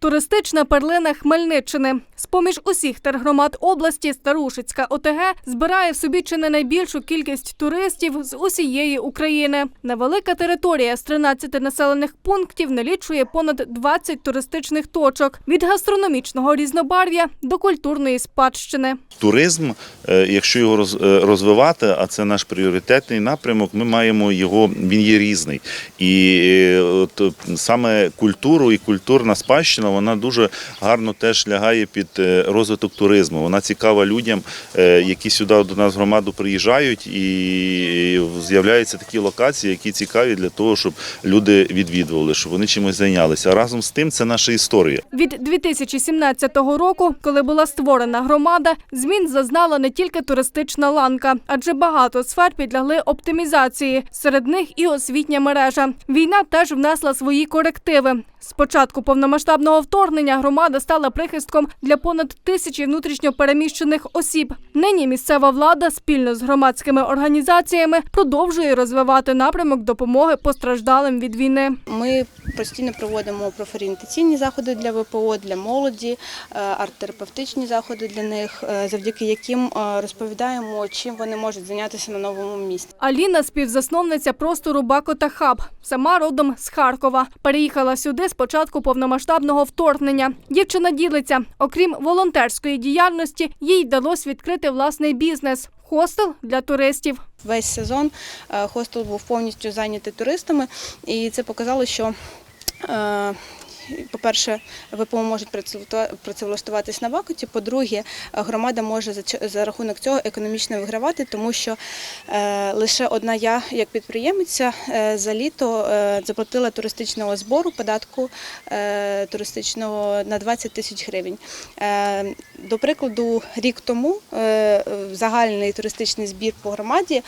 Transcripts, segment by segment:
Туристична перлина Хмельниччини. З-поміж усіх тергромад області Старушицька ОТГ збирає в собі чи не найбільшу кількість туристів з усієї України. Невелика територія з 13 населених пунктів налічує понад 20 туристичних точок від гастрономічного різнобарв'я до культурної спадщини. Туризм, е, якщо його е, розвивати, а це наш пріоритетний напрямок, ми маємо його, він є різний. І е, от саме культуру і культурна спадщина, вона дуже гарно теж лягає під е, розвиток туризму. Вона цікава людям, е, які сюди до нас в громаду приїжджають, і з'являються такі локації, які цікаві для того, щоб люди відвідували, щоб вони чимось зайнялися. А разом з тим це наша історія. Від 2017 року, коли була створена громада, змін зазнала не тільки туристична ланка, адже багато сфер підлягли оптимізації. Серед них і освітня мережа. Війна теж внесла свої корективи. З початку повномасштабного вторгнення громада стала прихистком для понад тисячі внутрішньопереміщених осіб. Нині місцева влада спільно з громадськими організаціями продовжує розвивати напрямок допомоги постраждалим від війни. Ми постійно проводимо профорієнтаційні заходи для ВПО, для молоді, е, арт-терапевтичні заходи для них, е, завдяки яким е, розповідаємо, чим вони можуть зайнятися на новому місці. Аліна співзасновниця простору Бако та Хаб. Сама родом з Харкова. Переїхала сюди з початку повномасштабного вторгнення. Дівчина ділиться. Окрім волонтерської діяльності, їй вдалося відкрити власний бізнес хостел для туристів. Весь сезон е, хостел був повністю зайнятий туристами, і це показало, що. По-перше, ВПО можуть працевлаштуватись на вакуті. По-друге, громада може за рахунок цього економічно вигравати, тому що е, лише одна я, як підприємиця, е, за літо е, заплатила туристичного збору, податку туристичного на 20 тисяч гривень. До прикладу, рік тому загальний туристичний збір по громаді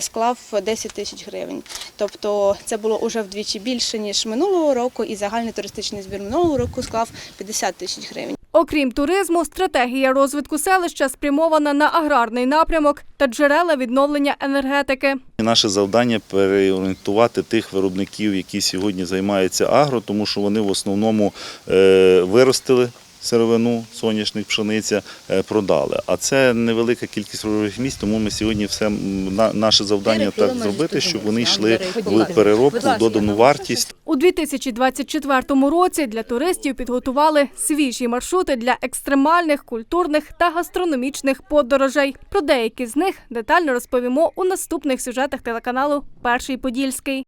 склав 10 тисяч гривень. Тобто це було вже вдвічі більше ніж минулого року, і загальний туристичний збір минулого року склав 50 тисяч гривень. Окрім туризму, стратегія розвитку селища спрямована на аграрний напрямок та джерела відновлення енергетики. Наше завдання переорієнтувати тих виробників, які сьогодні займаються агро, тому що вони в основному е, виростили сировину, соняшник, пшениця, е, продали. А це невелика кількість робочих місць, тому ми сьогодні все на- наше завдання так зробити, щоб вони йшли в переробку, в додану вартість. У 2024 році для туристів підготували свіжі маршрути для екстремальних, культурних та гастрономічних подорожей. Про деякі з них детально розповімо у наступних сюжетах телеканалу Перший Подільський.